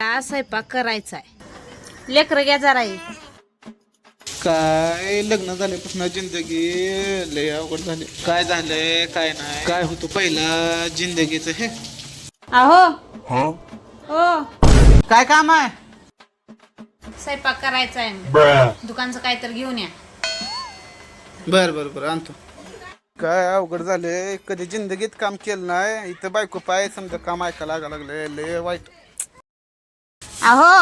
स्वयंपाक करायचा आहे लेकर घ्या जरा. काय लग्न झाल्यापासून जिंदगी लय अवघड झाले. काय झालंय काय नाही. काय होतं पहिला जिंदगीच हे? अहो. हो? काय काम आहे? स्वयंपाक करायचा आहे दुकानचं काय तर घेऊन या. बर बर बर आणतो. काय अवघड झाले? कधी जिंदगीत काम केलं नाही. इथं बायको पाय समजा काम ऐकायला लागा लागले लय वाईट. अहो.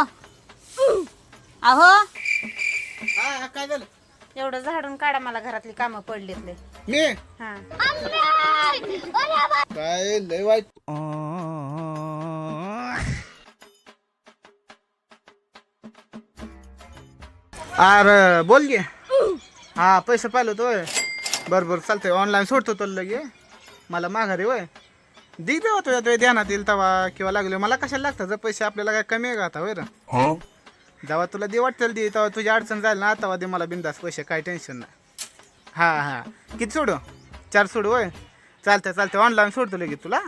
अहो. हा काय झालं? एवढं झाडून काढा मला घरातली कामं पडलीतले मी? हा. काय लय वाईट? अरे बोल गे हा पैसे पाहिलं तो बरं बरं चालतंय. ऑनलाईन सोडतो तो लगे. मला माघारी वय दी बी होतो तुझ्या ध्यानात येईल तवा किंवा लागले. मला कशाला लागतं? जर पैसे आपल्याला काय कमी आहे का आता होय जेव्हा तुला दे वाटेल दे तेव्हा तुझी अडचण जाईल ना तेव्हा दे मला बिंदास पैसे काय टेन्शन नाही. हा हा. किती सोडू? चार सोडू होय? चालतंय चालतंय. ऑनलाईन सोडतो लगेच तुला.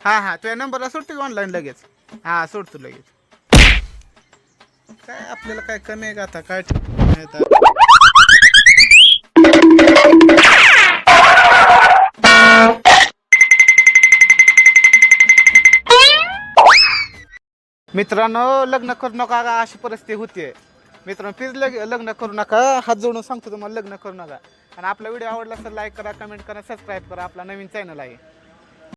हा हा. तुझ्या नंबरला सोडतो ऑनलाईन लगेच? हा सोडतो लगेच. काय आपल्याला काय कमी आहे का आता? काय ठेवू नाही आता. मित्रांनो लग्न करू नका का अशी परिस्थिती होते मित्रांनो प्लीज लग लग्न करू नका. हात जोडून सांगतो तुम्हाला लग्न करू नका. आणि आपला व्हिडिओ आवडला तर लाईक करा कमेंट करा सबस्क्राईब करा. आपला नवीन चॅनल आहे.